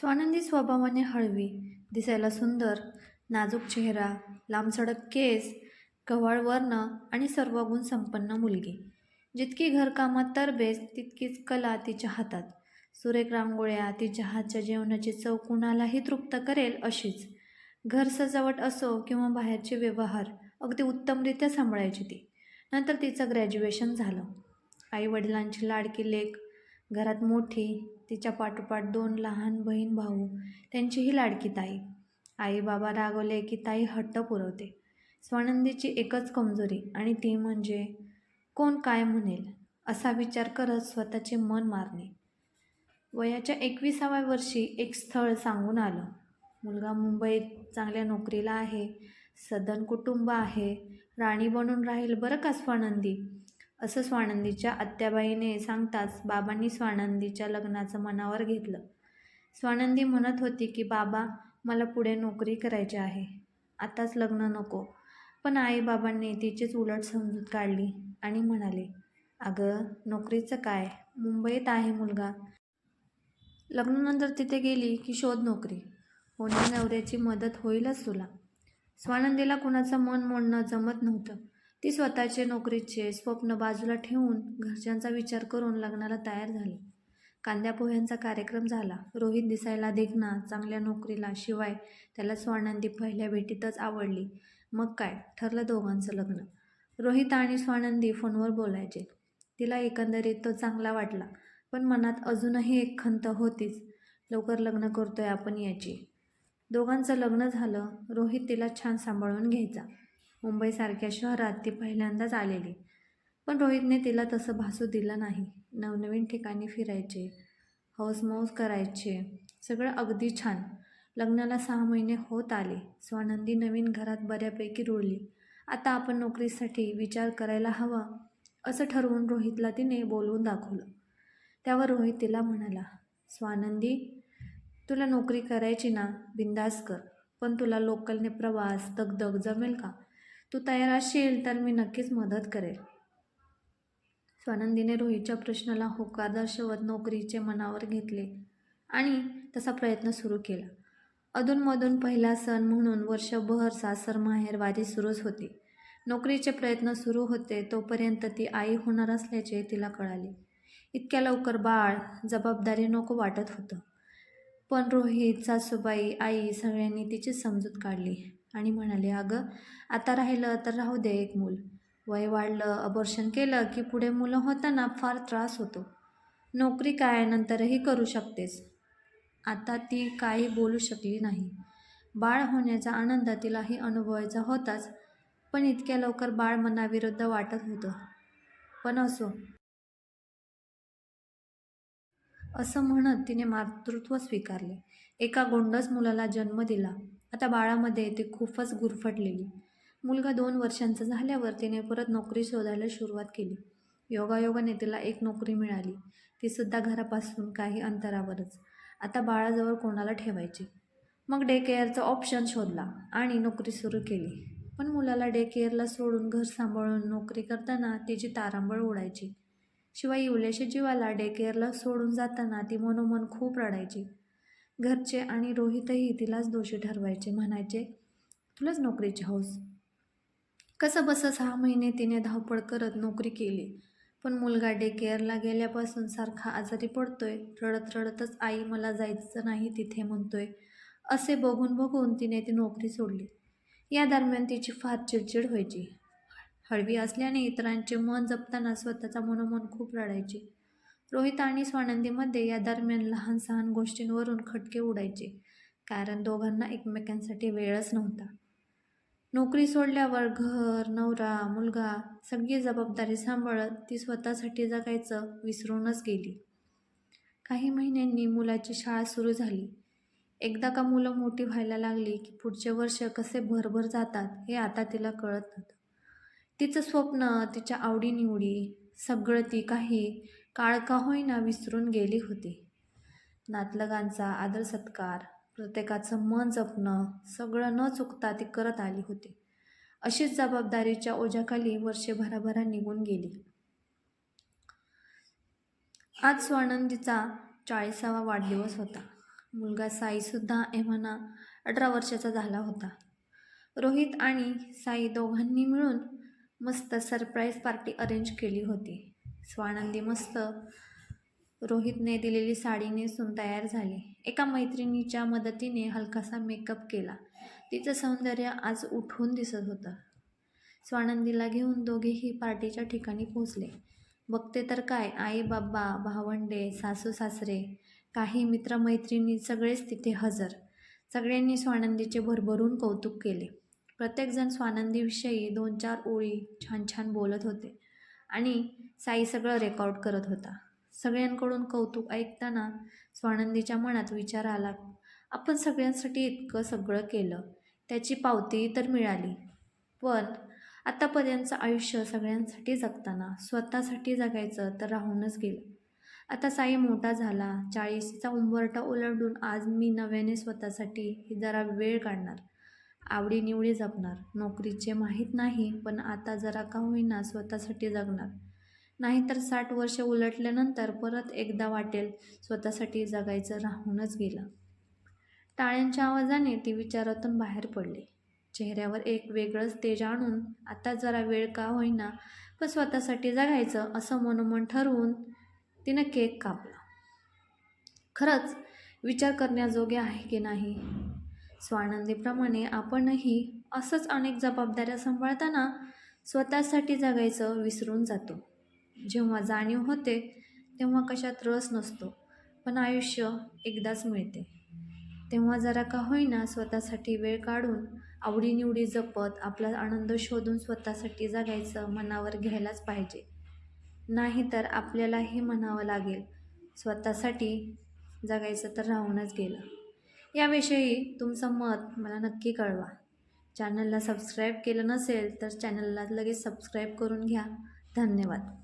स्वानंदी स्वभावाने हळवी दिसायला सुंदर नाजूक चेहरा लांबसडक केस गव्हाळ वर्ण आणि सर्व गुण संपन्न मुलगी. जितकी घरकामात तरबेज तितकीच कला तिच्या हातात. सुरेख रांगोळ्या तिच्या हातच्या जेवणाची चव कुणालाही तृप्त करेल अशीच. घर सजावट असो किंवा बाहेरचे व्यवहार अगदी उत्तमरित्या सांभाळायची ती. नंतर तिचं ग्रॅज्युएशन झालं. आई वडिलांची लाडकी लेख घरात मोठी तिच्या पाठोपाठ दोन लहान बहीण भाऊ त्यांचीही लाडकी ताई. आई बाबा रागवले की ताई हट्ट पुरवते. स्वानंदीची एकच कमजोरी आणि ती म्हणजे कोण काय म्हणेल? असा विचार करत स्वतःचे मन मारणे. वयाच्या एकविसाव्या वर्षी एक स्थळ सांगून आलं. मुलगा मुंबईत चांगल्या नोकरीला आहे सदन कुटुंब आहे राणी बनून राहील बरं का स्वानंदी? असं स्वानंदीच्या आत्याबाईने सांगताच बाबांनी स्वानंदीच्या लग्नाचं मनावर घेतलं. स्वानंदी म्हणत होती की बाबा मला पुढे नोकरी करायची आहे. आताच लग्न नको. पण आईबाबांनी तिचीच उलट समजूत काढली आणि म्हणाले अगं नोकरीचं काय? मुंबईत आहे मुलगा. लग्नानंतर तिथे गेली की शोध नोकरी. होण्या नवऱ्याची मदत होईलच तुला. स्वानंदीला कुणाचं मन मोडणं जमत नव्हतं. ती स्वतःचे नोकरीचे स्वप्न बाजूला ठेवून घरच्यांचा विचार करून लग्नाला तयार झाली. कांद्या पोह्यांचा कार्यक्रम झाला. रोहित दिसायला देखना चांगल्या नोकरीला शिवाय त्याला स्वानंदी पहिल्या भेटीतच आवडली. मग काय? ठरलं दोघांचं लग्न. रोहित आणि स्वानंदी फोनवर बोलायचे. तिला एकंदरीत तो चांगला वाटला पण मनात अजूनही एक खंत होतीच. लवकर लग्न करतोय आपण याची. दोघांचं लग्न झालं. रोहित तिला छान सांभाळून घ्यायचा. मुंबईसारख्या शहरात ती पहिल्यांदाच आलेली. पण रोहितने तिला तसं भासू दिलं नाही. नवनवीन ठिकाणी फिरायचे हौसमौस करायचे सगळं अगदी छान. लग्नाला सहा महिने होत आले. स्वानंदी नवीन घरात बऱ्यापैकी रुळली. आता आपण नोकरीसाठी विचार करायला हवा असं ठरवून रोहितला तिने बोलवून दाखवलं. त्यावर रोहित तिला म्हणाला स्वानंदी तुला नोकरी करायची ना? बिंदास कर. पण तुला लोकलने प्रवास दगदग जमेल का? तू तयार असशील तर मी नक्कीच मदत करेल. स्वानंदीने रोहितच्या प्रश्नाला होकार दर्शवत नोकरीचे मनावर घेतले आणि तसा प्रयत्न सुरू केला. अधूनमधून पहिला सण म्हणून वर्षभर सासर माहेरवारी सुरूच होती. नोकरीचे प्रयत्न सुरू होते तोपर्यंत ती आई होणार असल्याचे तिला कळाले. इतक्या लवकर बाळ जबाबदारी नको वाटत होतं. पण रोहित सासूबाई आई सगळ्यांनी तिची समजूत काढली. आणि म्हणाले अगं आता राहिलं तर राहू दे एक मूल. वय वाढलं अबॉर्शन केलं की पुढे मुलं होताना फार त्रास होतो. नोकरी काय नंतरही करू शकतेस. आता ती काही बोलू शकली नाही. बाळ होण्याचा आनंद तिलाही अनुभवायचा होताच पण इतक्या लवकर बाळ मनाविरुद्ध वाटत होतं. पण असो. असं म्हणत तिने मातृत्व स्वीकारले. एका गोंडस मुलाला जन्म दिला. आता बाळामध्ये ती खूपच गुरफटलेली. मुलगा दोन वर्षांचा झाल्यावर तिने परत नोकरी शोधायला सुरुवात केली. योगायोगाने तिला एक नोकरी मिळाली. तीसुद्धा घरापासून काही अंतरावरच. आता बाळाजवळ कोणाला ठेवायची? मग डे केअरचा ऑप्शन शोधला आणि नोकरी सुरू केली. पण मुलाला डे केअरला सोडून घर सांभाळून नोकरी करताना तिची तारांबळ उडायची शिवाय इवलेशी जीवाला डे केअरला सोडून जाताना ती मनोमन खूप रडायची. घरचे आणि रोहितही तिलाच दोषी ठरवायचे म्हणायचे तुलाच नोकरीची हौस. कसं बसं सहा महिने तिने धावपळ करत नोकरी केली पण मुलगा डे केअरला गेल्यापासून सारखा आजारी पडतोय रडत रडतच आई मला जायचं नाही तिथे म्हणतोय असे बघून बघून तिने ती नोकरी सोडली. या दरम्यान तिची फार चिडचिड व्हायची. हळवी असल्याने इतरांचे मन जपताना स्वतःचा मनोमन खूप रडायची. रोहित आणि स्वानंदीमध्ये या दरम्यान लहान सहान गोष्टींवरून खटके उडायचे कारण दोघांना एकमेकांसाठी वेळच नव्हता. नोकरी सोडल्यावर घर नवरा मुलगा सगळी जबाबदारी सांभाळत ती स्वतःसाठी जगायचं विसरूनच गेली. काही महिन्यांनी मुलाची शाळा सुरू झाली. एकदा का मुलं मोठी व्हायला लागली की पुढचे वर्ष कसे भरभर जातात हे आता तिला कळत नव्हतं. तिचं स्वप्न तिच्या आवडीनिवडी सगळं ती काही काळ का होईना विसरून गेली होती. नातलगांचा आदर सत्कार प्रत्येकाचं मन जपणं सगळं न चुकता ती करत आली होती. अशीच जबाबदारीच्या ओझ्याखाली वर्षे भराभरा निघून गेली. आज स्वानंदीचा चाळीसावा वाढदिवस होता. मुलगा साईसुद्धा एव्हाना अठरा वर्षाचा झाला होता. रोहित आणि साई दोघांनी मिळून मस्त सरप्राईज पार्टी अरेंज केली होती. स्वानंदी मस्त. रोहितने दिलेली साडी नेसून तयार झाली. एका मैत्रिणीच्या मदतीने हलकासा मेकअप केला. तिचं सौंदर्य आज उठून दिसत होतं. स्वानंदीला घेऊन दोघेही पार्टीच्या ठिकाणी पोहोचले. बघते तर काय आई बाबा भावंडे सासू सासरे काही मित्रमैत्रिणी सगळेच तिथे हजर. सगळ्यांनी स्वानंदीचे भरभरून कौतुक केले. प्रत्येकजण स्वानंदीविषयी दोन चार ओळी छान छान बोलत होते. आणि साई सगळं रेकॉर्ड करत होता. सगळ्यांकडून कौतुक ऐकताना स्वानंदीच्या मनात विचार आला आपण सगळ्यांसाठी इतकं सगळं केलं त्याची पावती तर मिळाली. पण आत्तापर्यंतचं आयुष्य सगळ्यांसाठी जगताना स्वतःसाठी जगायचं तर राहूनच गेलं. आता साई मोठा झाला चाळीसचा उंबरटा ओलांडून आज मी नव्याने स्वतःसाठी जरा वेळ काढणार. आवडीनिवडी जपणार. नोकरीचे माहीत नाही पण आता जरा का होईना स्वतःसाठी जगणार. नाहीतर साठ वर्ष उलटल्यानंतर परत एकदा वाटेल स्वतःसाठी जगायचं राहूनच गेलं. टाळ्यांच्या आवाजाने ती विचारातून बाहेर पडली. चेहऱ्यावर एक वेगळंच तेज आणून आता जरा वेळ का होईना पण स्वतःसाठी जगायचं असं मनोमन ठरवून तिनं केक कापला. खरंच विचार करण्याजोगे आहे की नाही? स्वानंदीप्रमाणे आपणही असंच अनेक जबाबदाऱ्या सांभाळताना स्वतःसाठी जगायचं विसरून जातो. जेव्हा जाणीव होते तेव्हा कशात रस नसतो पण आयुष्य एकदाच मिळते. तेव्हा जरा का होईना स्वतःसाठी वेळ काढून आवडीनिवडी जपत आपला आनंद शोधून स्वतःसाठी जगायचं मनावर घ्यायलाच पाहिजे. नाहीतर आपल्यालाही म्हणावं लागेल स्वतःसाठी जगायचं तर राहूनच गेलं. याविषयी तुमचं मत मला नक्की कळवा. चॅनलला सबस्क्राईब केलं नसेल तर चॅनलला लगेच सबस्क्राईब करून घ्या. धन्यवाद.